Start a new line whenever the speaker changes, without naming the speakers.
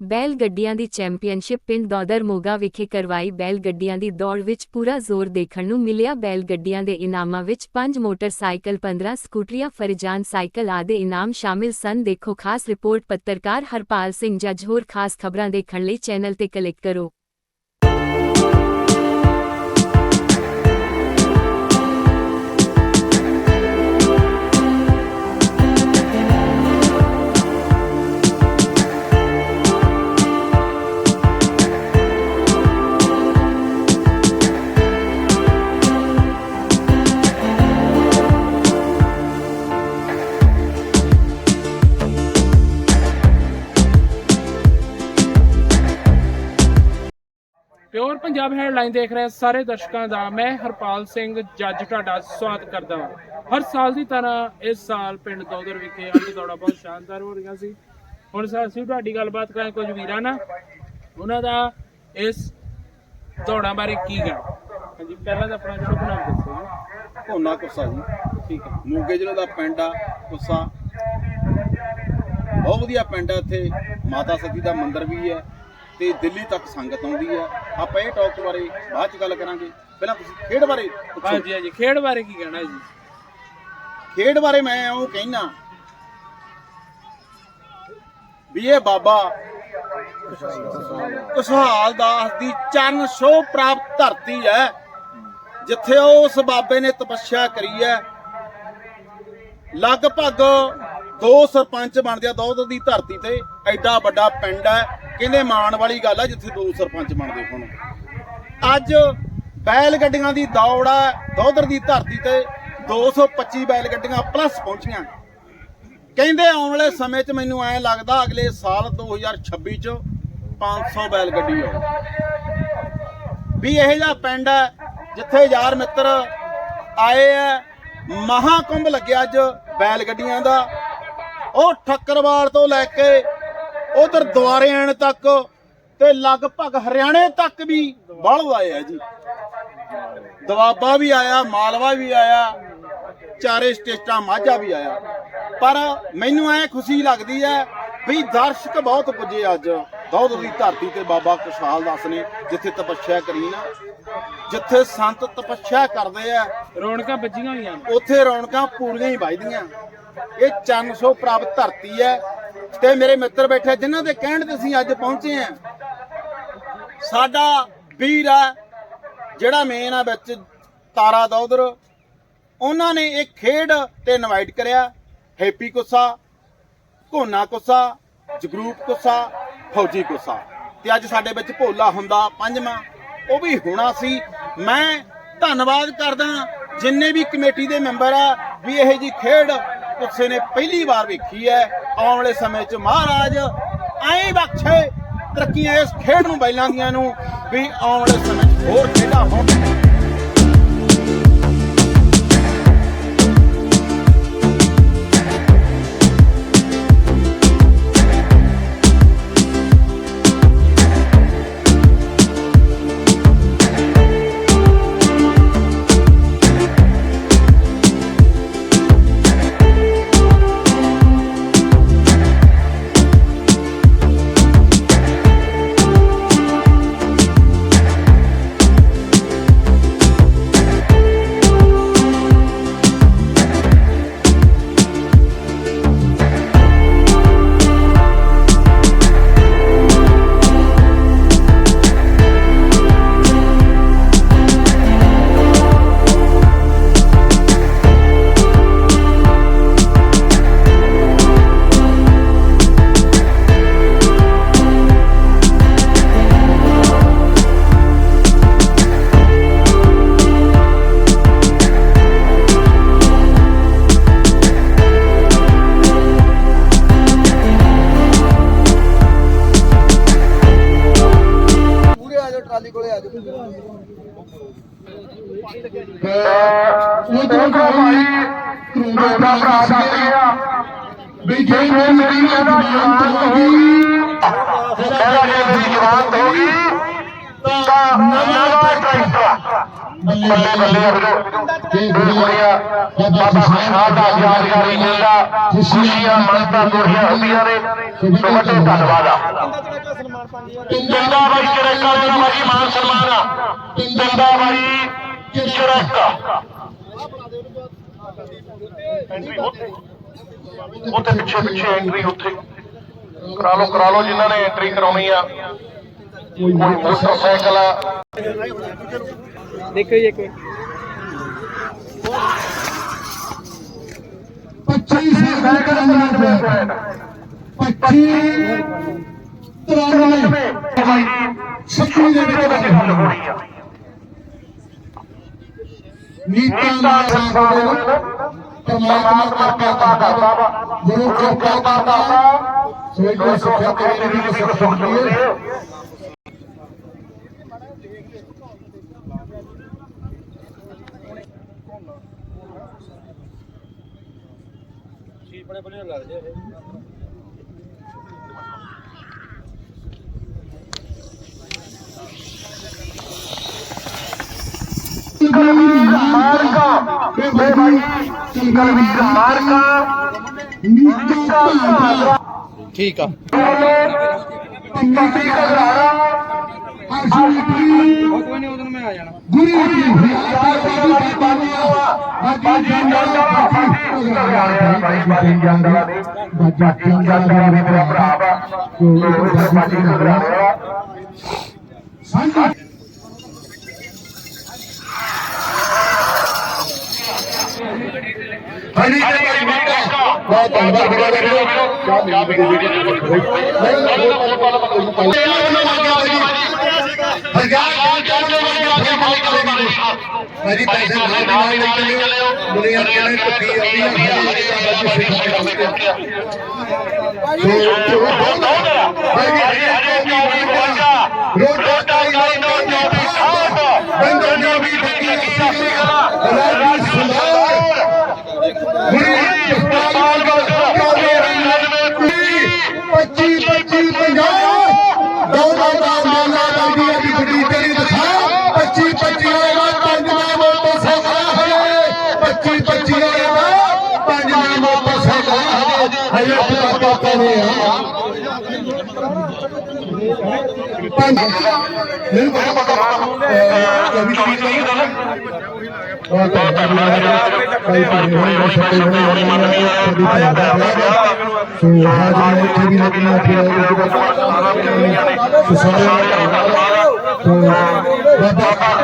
ਬੈਲ ਗੱਡੀਆਂ ਦੀ ਚੈਂਪੀਅਨਸ਼ਿਪ ਪਿੰਡ ਦੌਦਰ ਮੋਗਾ ਵਿਖੇ ਕਰਵਾਈ ਬੈਲ ਗੱਡੀਆਂ ਦੀ ਦੌੜ ਵਿੱਚ ਪੂਰਾ ਜ਼ੋਰ ਦੇਖਣ ਨੂੰ ਮਿਲਿਆ। ਬੈਲ ਗੱਡੀਆਂ ਦੇ ਇਨਾਮਾਂ ਵਿੱਚ 5 ਮੋਟਰਸਾਈਕਲ 15 ਸਕੂਟਰੀਆਂ, ਫਰਿਜਾਨ ਸਾਈਕਲ ਆਦਿ ਇਨਾਮ ਸ਼ਾਮਿਲ ਸਨ। ਦੇਖੋ, ਖਾਸ ਰਿਪੋਰਟ ਪੱਤਰਕਾਰ ਹਰਪਾਲ ਸਿੰਘ ਜੱਜ, ਹੋਰ ਖਾਸ ਖਬਰਾਂ ਦੇਖਣ ਲਈ ਚੈਨਲ ਤੇ ਕਲਿੱਕ ਕਰੋ।
ਪਿਓਰ ਪੰਜਾਬ ਹੈਡਲਾਈਨ ਦੇਖ ਰਹੇ ਸਾਰੇ ਦਰਸ਼ਕਾਂ ਦਾ ਮੈਂ ਹਰਪਾਲ ਸਿੰਘ ਜੱਜ ਤੁਹਾਡਾ ਸਵਾਗਤ ਕਰਦਾ ਹਾਂ। ਹਰ ਸਾਲ ਦੀ ਤਰ੍ਹਾਂ ਇਸ ਸਾਲ ਪਿੰਡ ਦੌਦਰ ਵਿਖੇ ਅੱਜ ਦੌੜਾ ਬਹੁਤ ਸ਼ਾਨਦਾਰ ਹੋ ਰਹੀਆਂ ਸੀ। ਹੁਣ ਅਸੀਂ ਤੁਹਾਡੀ ਗੱਲਬਾਤ ਕਰਾਂ ਕੁਝ ਵੀਰਾਂ ਨਾਲ। ਉਹਨਾਂ ਦਾ ਇਸ ਦੌੜਾਂ ਬਾਰੇ ਕੀ ਗਾ ਹਾਂਜੀ ਪਹਿਲਾਂ ਤਾਂ ਆਪਣਾ ਸ਼ੁਭ ਨਾਮ ਦੱਸੋ ਜੀ।
ਧੋਨਾ ਕੁੱਸਾ ਜੀ।
ਠੀਕ ਹੈ।
ਮੋਗੇ ਜ਼ਿਲ੍ਹੇ ਦਾ ਪਿੰਡ ਆ ਕੁੱਸਾ। ਬਹੁਤ ਵਧੀਆ ਪਿੰਡ ਆ ਇੱਥੇ। ਮਾਤਾ ਸਤੀ ਦਾ ਮੰਦਿਰ ਵੀ ਹੈ। ਤੇ ਦਿੱਲੀ ਤੱਕ ਸੰਗਤ ਆਉਂਦੀ ਹੈ। ਆਪਾਂ ਇਹ ਟੌਕ ਬਾਰੇ ਬਾਅਦ ਚ ਗੱਲ ਕਰਾਂਗੇ। ਪਹਿਲਾਂ ਤੁਸੀਂ ਖੇਡ ਬਾਰੇ ਪੁੱਛੋ।
ਹਾਂਜੀ ਹਾਂਜੀ। ਖੇਡ ਬਾਰੇ ਕੀ ਕਹਿਣਾ ਜੀ?
ਖੇਡ ਬਾਰੇ ਮੈਂ ਉਹ ਕਹਿਣਾ ਵੀ ਇਹ ਬਾਬਾ ਕੁਸ਼ਹਾਲ ਦਾਸ ਦੀ ਚਰਨ ਛੋਹ ਪ੍ਰਾਪਤ ਧਰਤੀ ਹੈ। ਜਿੱਥੇ ਉਸ ਬਾਬੇ ਨੇ ਤਪੱਸਿਆ ਕਰੀ ਹੈ। ਲਗਭਗ ਦੋ ਸਰਪੰਚ ਬਣਦੇ ਆ ਦੁੱਧ ਦੀ ਧਰਤੀ ਤੇ ਐਡਾ ਵੱਡਾ ਪਿੰਡ ਹੈ। ਕਹਿੰਦੇ ਮਾਣ ਵਾਲੀ ਗੱਲ ਹੈ ਜਿੱਥੇ ਦੋ ਸਰਪੰਚ ਬਣਦੇ ਹੋਣ। ਅੱਜ ਬੈਲ ਗੱਡੀਆਂ ਦੀ ਦੌੜ ਹੈ, ਦੋਧਰ ਦੀ ਧਰਤੀ ਤੇ 225 ਬੈਲ ਗੱਡੀਆਂ ਪਲੱਸ ਪਹੁੰਚੀਆਂ। ਕਹਿੰਦੇ ਆਉਣ ਵਾਲੇ ਸਮੇਂ 'ਚ ਮੈਨੂੰ ਐਂ ਲੱਗਦਾ ਅਗਲੇ ਸਾਲ 2026 'ਚ 500 ਬੈਲ ਗੱਡੀ ਆਉ ਵੀ ਇਹ ਜਿਹਾ ਪਿੰਡ ਹੈ ਜਿੱਥੇ ਯਾਰ ਮਿੱਤਰ ਆਏ ਐ ਮਹਾਕੁੰਭ ਲੱਗਿਆ ਅੱਜ ਬੈਲ ਗੱਡੀਆਂ ਦਾ। ਉਹ ਠੱਕਰਵਾਲ ਤੋਂ ਲੈ ਕੇ ਉਧਰ ਦੁਆਰੇਣ ਤੱਕ ਤੇ ਲਗਭਗ ਹਰਿਆਣੇ ਤੱਕ ਵੀ ਬਲਦ ਆਏ ਆ ਜੀ। ਦਵਾਬਾ ਵੀ ਆਇਆ, ਮਾਲਵਾ ਵੀ ਆਇਆ, ਚਾਰੇ ਸਟੇਟਾਂ ਮਾਝਾ ਵੀ ਆਇਆ। ਪਰ ਮੈਨੂੰ ਐ ਖੁਸ਼ੀ ਲੱਗਦੀ ਹੈ ਵੀ ਦਰਸ਼ਕ ਬਹੁਤ ਪੁੱਜੇ ਅੱਜ। ਦੌਦ ਦੀ ਧਰਤੀ ਤੇ ਬਾਬਾ ਕੁਸ਼ਾਲ ਦਾਸ ਨੇ ਜਿੱਥੇ ਤਪੱਸਿਆ ਕਰੀ ਨਾ, ਜਿੱਥੇ ਸੰਤ ਤਪੱਸਿਆ ਕਰਦੇ ਆ
ਰੌਣਕਾਂ ਵੱਜੀਆਂ ਹੋਈਆਂ
ਉੱਥੇ ਰੌਣਕਾਂ ਪੂਰੀਆਂ ਹੀ ਵੱਜਦੀਆਂ। ਇਹ ਚੰਨ ਸੋ ਪ੍ਰਾਪਤ ਧਰਤੀ ਹੈ ਤੇ ਮੇਰੇ ਮਿੱਤਰ ਬੈਠੇ, ਜਿਨ੍ਹਾਂ ਦੇ ਕਹਿਣ ਤੇ ਅਸੀਂ ਅੱਜ ਪਹੁੰਚੇ ਆ ਸਾਡਾ ਵੀਰ ਆ ਜਿਹੜਾ ਮੇਨ ਆ ਵਿੱਚ ਤਾਰਾ ਦੌਦਰ। ਉਹਨਾਂ ਨੇ ਇਹ ਖੇਡ ਤੇ ਇਨਵਾਈਟ ਕਰਿਆ, ਹੈਪੀ ਕੁੱਸਾ, ਘੋਨਾ ਕੁੱਸਾ, ਜਗਰੂਪ ਕੁੱਸਾ, ਫੌਜੀ ਕੁੱਸਾ। ਤੇ ਅੱਜ ਸਾਡੇ ਵਿੱਚ ਭੋਲਾ ਹੁੰਦਾ ਪੰਜਵਾਂ। ਉਹ ਵੀ ਹੋਣਾ ਸੀ। ਮੈਂ ਧੰਨਵਾਦ ਕਰਦਾ ਜਿੰਨੇ ਵੀ ਕਮੇਟੀ ਦੇ ਮੈਂਬਰ ਆ, ਵੀ ਇਹ ਜੀ ਖੇਡ ਕੁੱਸੇ ਨੇ ਪਹਿਲੀ ਵਾਰ ਵੇਖੀ ਹੈ। ਆਉਣ ਵਾਲੇ ਸਮੇਂ 'ਚ ਮਹਾਰਾਜ ਐਂ ਬਖਸ਼ੇ ਤਰੱਕੀਆਂ ਇਸ ਖੇਡ ਨੂੰ ਬੈਲਾਂ ਦੀਆਂ ਨੂੰ ਵੀ ਆਉਣ ਵਾਲੇ ਸਮੇਂ 'ਚ ਹੋਰ ਖੇਡਾਂ ਹੋਣ।
ਉਹ ਤੋਂ ਭਾਈ ਮੇਰਾ ਭਰਾ ਸਾਥੀ ਆ ਵੀ ਜੇ ਮੇਰੀ ਜ਼ਮਾਨਤ ਹੋ ਗਈ ਮੇਰਾ ਜੇ ਮੇਰੀ ਜ਼ਮਾਨਤ ਹੋ ਗਈ ਤਾਂ ਨਵਾਂ ਟਰੈਕਟਰ ਬੱਲੇ ਬੱਲੇ ਇਹ ਗੁੜੀਆ ਬਾਬਾ ਸਾਹਿਬ ਦਾ ਯਾਦਗਾਰੀ ਮੇਲਾ ਖੁਸ਼ੀਆਂ ਮੰਨਤਾ ਦੁਨੀਆ ਹੁੰਦੀਆਂ ਨੇ ਸੋ ਵੱਡੇ ਧੰਨਵਾਦ ਆ ਪਿੰਡਾ ਬਾਈ ਚਰਕਾ ਦਾ ਬਾਈ ਮਾਨ ਸਨਮਾਨ ਆ ਪਿੰਡਾ ਬਾਈ ਚਰਕਾ ਉੱਥੇ ਪਿੱਛੇ ਪਿੱਛੇ ਐਂਟਰੀ ਉੱਥੇ। ਕਰਾ ਲਓ ਕਰਾ ਲਓ ਜਿਨ੍ਹਾਂ ਨੇ ਐਂਟਰੀ ਕਰਾਉਣੀ ਆ। ਕੋਈ ਮੋਟਰਸਾਈਕਲ ਆ।
ਦੇਖੋ ਜੀ ਇੱਕ
25 ਸਾਈਕਲ ਅੰਦਰ 25 93 ਸੱਚੀ ਦੇ ਵਿੱਚ ਹੋਣੀ ਆ। ਨੀਤਾਂ ਦਾ ਸਾਥ ਪਰਮਾਤਮਾ ਕਿਰਪਾ ਕਰਦਾ ਵਾ ਗੁਰੂ ਕਿਰਪਾ ਕਰਦਾ। ਸੋ ਇਹ ਸੁਖਿਆ ਤੇਰੀ ਵੀ ਇਹ
ਨਹੀਂ ਉਦੋਂ ਮੈਂ ਆ ਜਾਣਾ
ਗੁਰੂ ਜੀ ਬਾਬੀ का सिंगल विकेट मार का ठीक है गुरु ਦੇ ਬਾਜੀ ਜੰਗਲ ਦੇ ਮੇਰਾ ਭਰਾ ਵਾ ਬਾਜੀ ਕਗਰਾਰਾ ਸੰਤ ਹਾਂਜੀ ਤੇ ਭਾਈ ਮੱਕਾ ਬਹੁਤ ਧੰਨਵਾਦ ਬੜਾ ਵੀਰੋ ਚਾਹ ਮਿਲ ਗਈ ਵੀਡੀਓ ਨਹੀਂ ਹਜੇ ਹਜੇ ਪਤਾ ਪਾਤਾ ਨੇ ਆ ਪੰਜ ਮੈਨੂੰ ਪਤਾ ਕਵੀ ਕਵੀ ਨਹੀਂ ਹੁੰਦਾ ਉਹ ਤਾਂ ਕਈ ਪਾਣੀ ਹੋਣੀ ਛੱਤੇ ਹੋਣੀ ਹੋਣੀ ਮੰਨਦੀ ਹੈ ਕਦੀ ਤਾਂ ਸੋ ਹਾਜ਼ਰ ਇੱਥੇ ਵੀ ਲੱਗਣਾ ਫਿਰ ਸੋ ਸਾਰੇ ਸੋ ਬਾਬਾ